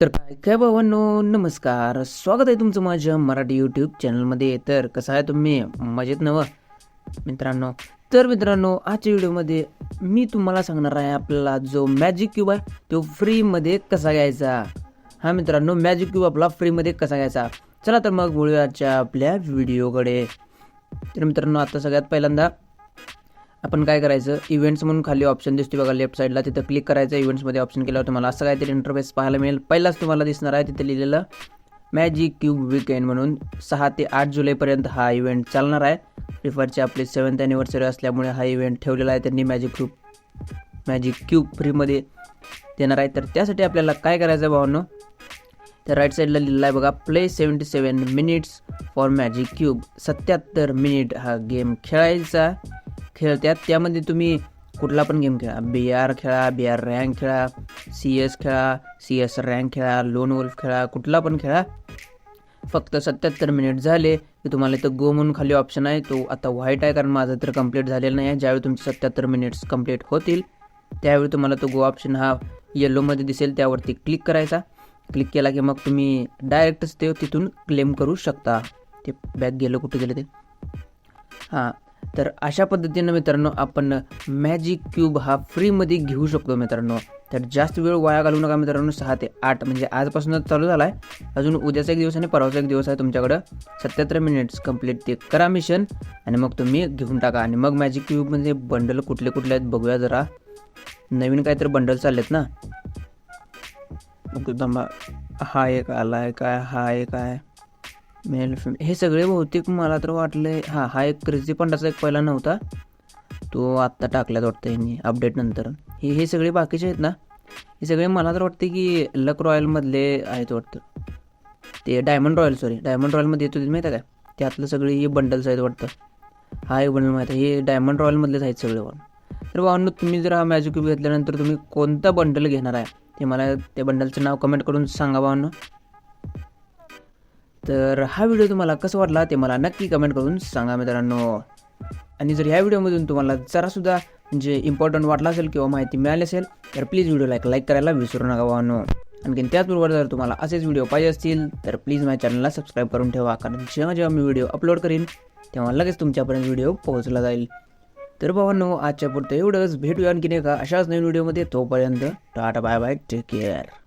तर काय काय भावांनो नमस्कार. स्वागत आहे तुमचं माझ्या मराठी यूट्यूब चॅनलमध्ये तर कसं आहे तुम्ही? मजेत नवं मित्रांनो तर मित्रांनो आजच्या व्हिडिओमध्ये मी तुम्हाला सांगणार आहे आपल्याला जो मॅजिक क्यूब आहे तो फ्रीमध्ये कसा घ्यायचा? हा मित्रांनो मॅजिक क्यूब आपला फ्रीमध्ये कसा घ्यायचा? चला तर मग बोलूयाच्या आपल्या व्हिडिओकडे तर मित्रांनो आता सगळ्यात पहिल्यांदा आपण काय करायचं? इव्हेंट्स म्हणून खाली ऑप्शन दिसतो बघा लेफ्ट साईडला तिथं क्लिक करायचं इव्हेंट्समध्ये ऑप्शन केल्यावर तुम्हाला असं काहीतरी इंटरफेस पाहायला मिळेल. पहिलाच तुम्हाला दिसणार आहे तिथे लिहिलेलं मॅजिक क्यूब वीकेंड म्हणून. सहा ते आठ जुलैपर्यंत हा इव्हेंट चालणार आहे. फ्रीफायरची आपली सेवन्थ ॲनिव्हर्सरी असल्यामुळे हा इव्हेंट ठेवलेला आहे त्यांनी मॅजिक क्यूब मॅजिक क्यूब फ्रीमध्ये देणार आहे. तर त्यासाठी आपल्याला काय करायचं आहे भावांनो? तर राईट साईडला लिहिलं आहे बघा play seventy seven minutes for magic cube सत्याहत्तर मिनिट हा गेम खेळायचा. खेळतात त्यामध्ये तुम्ही कुठला पण गेम खेळा. बी आर खेळा बी आर रँक खेळा सी एस खेळा सी एस रँक खेळा लोन वुल्फ खेळा कुठला पण खेळा. फक्त सत्याहत्तर मिनिट झाले की तुम्हाला इथं गो म्हणून खाली ऑप्शन आहे. तो आता व्हाईट आहे कारण माझं तर कंप्लीट झालेलं नाही आहे. ज्यावेळी तुमचे सत्याहत्तर मिनिट्स कंप्लीट होतील त्यावेळी तुम्हाला तो गो ऑप्शन हा येल्लोमध्ये दिसेल. त्यावरती क्लिक करायचा. क्लिक केला की मग तुम्ही डायरेक्टच ते तिथून क्लेम करू शकता. ते बॅग गेलं कुठे गेलं ते? हां. तर अशा पद्धतीनं मित्रांनो आपण मॅजिक क्यूब हा फ्रीमध्ये घेऊ शकतो मित्रांनो. तर जास्त वेळ वाया घालू नका मित्रांनो सहा ते आठ. म्हणजे आजपासूनच चालू झाला आहे अजून उद्याचा एक दिवस आणि परवाचा एक दिवस आहे तुमच्याकडं. सत्याहत्तर मिनिट्स कंप्लीट ते करा मिशन आणि मग तुम्ही घेऊन टाका. आणि मग मॅजिक क्यूबमध्ये बंडल कुठले कुठले आहेत बघूया जरा. नवीन काहीतरी बंडल चाललेत ना. बघू थांबा. हा एक आला आहे काय? हा एक आहे. मेल फिमेल हे सगळे बहुतेक मला तर वाटले हां हा एक क्रिझी पंडाचा एक पहिला नव्हता. तो आत्ता टाकल्यात वाटतं यांनी अपडेट नंतर. हे हे सगळे बाकीचे आहेत ना हे सगळे मला तर वाटते की लक रॉयलमधले आहेत वाटतं. ते डायमंड रॉयल सॉरी डायमंड रॉयलमध्ये येत होते माहिती आहे काय त्यातलं सगळे हे बंडल्स आहेत वाटतं. हा एक बंडल माहीत आहे हे डायमंड रॉयलमधलेच आहेत सगळे वाहन तर भावांनो तुम्ही जर हा मॅजिक क्यूब घेतल्यानंतर तुम्ही कोणता बंडल घेणार आहे? ते मला त्या बंडलचं नाव कमेंट करून सांगा भावांनो. तर हा व्हिडिओ तुम्हाला कसं वाटला ते मला नक्की कमेंट करून सांगा मित्रांनो. आणि जर ह्या व्हिडिओमधून तुम्हाला जरासुद्धा म्हणजे इम्पॉर्टंट वाटला असेल किंवा माहिती मिळाली असेल तर प्लीज व्हिडिओला एक लाईक करायला विसरू नका वाहनो आणखीन त्याचबरोबर जर तुम्हाला असेच व्हिडिओ पाहिजे असतील तर प्लीज माझ्या चॅनलला सबस्क्राईब करून ठेवा कारण जेव्हा जेव्हा मी व्हिडिओ अपलोड करीन तेव्हा लगेच तुमच्यापर्यंत व्हिडिओ पोहोचला जाईल. तर भावांनो आजच्या पुरतं एवढंच. भेटूया आणखीन एका अशाच नवीन व्हिडिओमध्ये तोपर्यंत tata bye bye take care